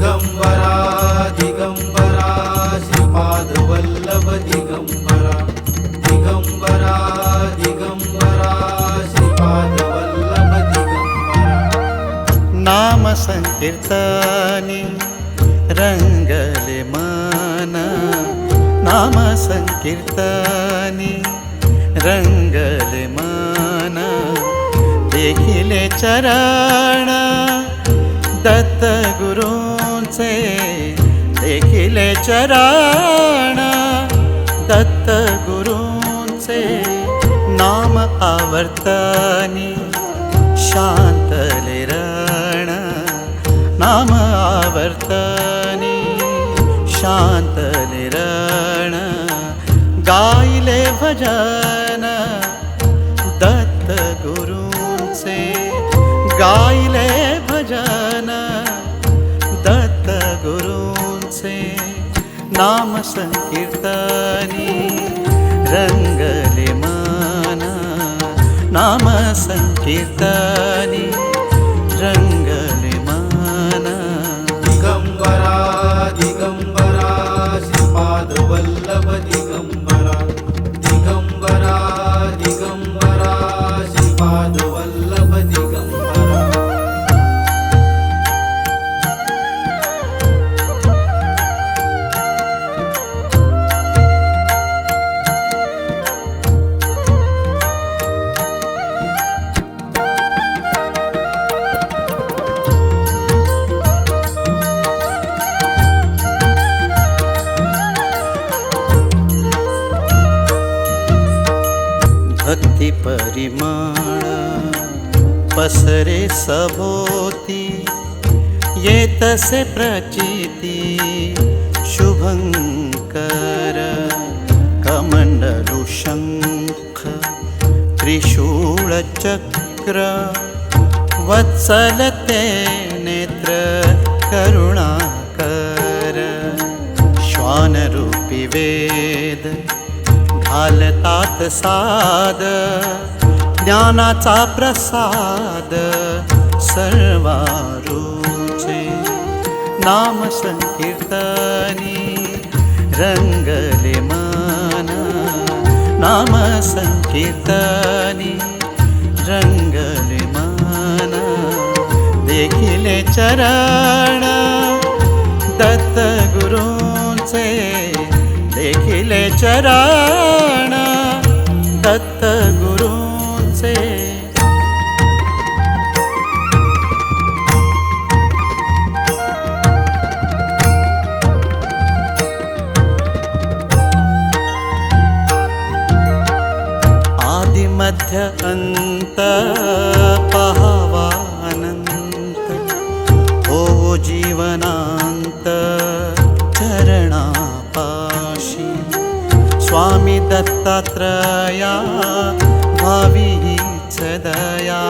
दिगंबरा दिगंबरा श्रीपाद वल्लभ दिगंबरा दिगंबरा दिगंबरा श्रीपाद वल्लभ दिगंबरा। नाम संकीर्तनी रंगले मन। नाम संकीर्तनी रंगले मन। देखिले चरण दत्त गुरूंचे देखिले चरण दत्त आवर्तनी शांतले रण नाम आवर्तनी शांतले रण गायले भजन दत्त गुरूंचे गायले नाम संकीर्तनी रंगले मन नाम संकीर्तनी रंगले मन दिगंबरा दिगंबरा श्रीपाद वल्लभ भक्तिपरिमाण पसरे सभोति ये तस्य प्रचिति शुभङ्कर। कमण्डलुशङ्ख त्रिशूलचक्र वत्सलते नेत्र करुणाकर। श्वानरूपि वेद आलतात साद ज्ञानाचा प्रसाद सर्वारूचे नाम संकीर्तनी रंगले मन नाम संकीर्तनी रंगले मन. देखिले चरण देखिले चरण दत्त गुरूंचे. आदि मध्य अंत दत्तात्रया भावी हीच दया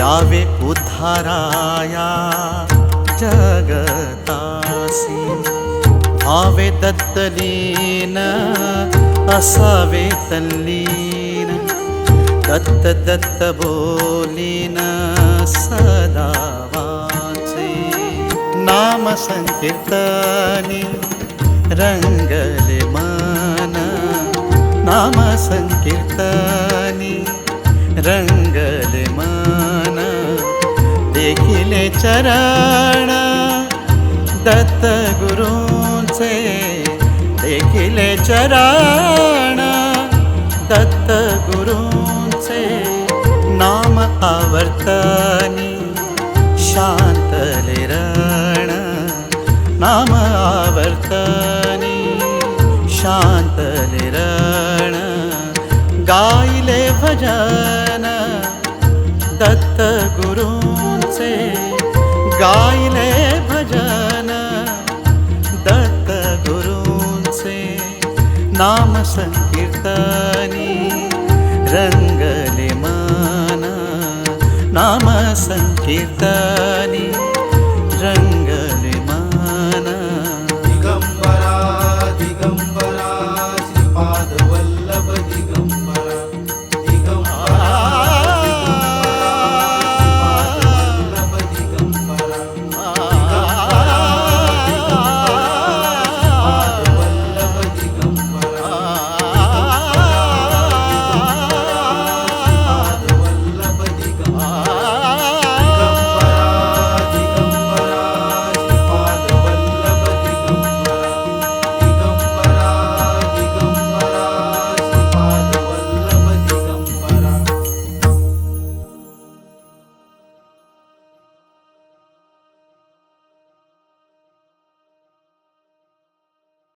यावे उद्धाराया जगतासी। भावे दत्तलीन असावे तल्लीन दत्त दत्त बोलीन सदा वाचे। नाम मन नाम संकीर्तनी रंगले माना देखिले चरण दत्त गुरुचे देखिले चरण दत्त गुरुचे नाम आवर्तनी शांतले रण नाम आवर्तनी शांतले रण. गायले भजन दत्त गुरूंचे गायले भजन दत्त गुरूंचे नाम संकीर्तनी रंगले मन नाम संकीर्तनी रंगले मन दिगंबरा दिगंबरा श्रीपाद वल्लभ दिगंबरा।